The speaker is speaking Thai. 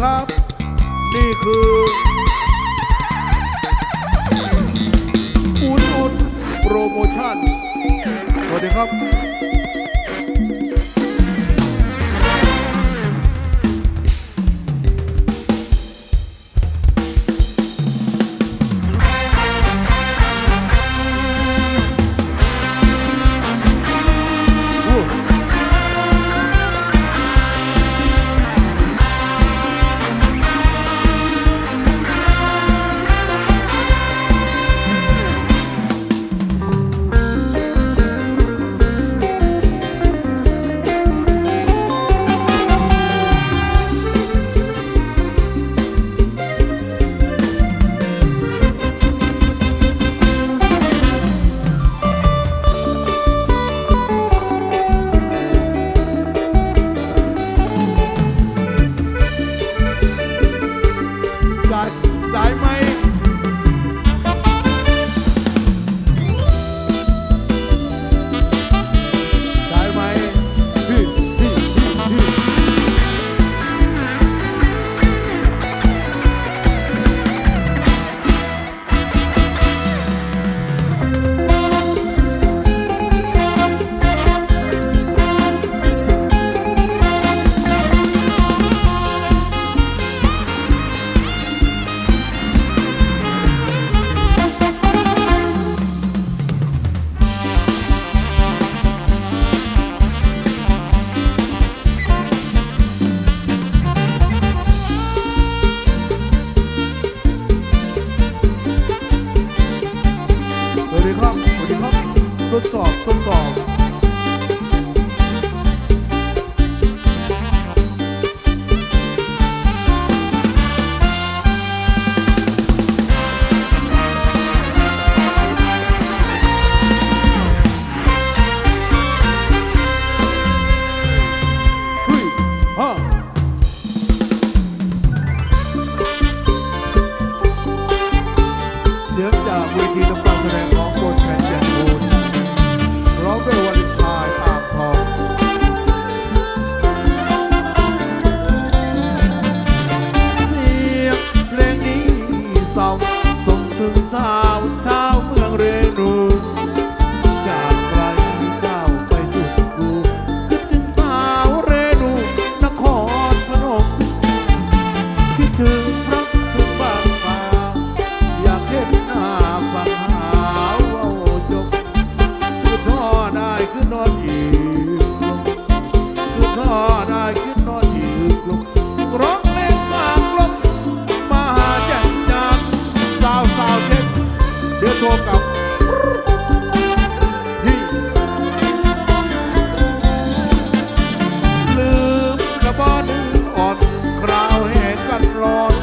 ครับ นี่คืออุ่นอุ่นโปรโมชั่นสวัสดีครับ ดีครับสวัสดีครับทดสอบทดสอบ good. กันร้อน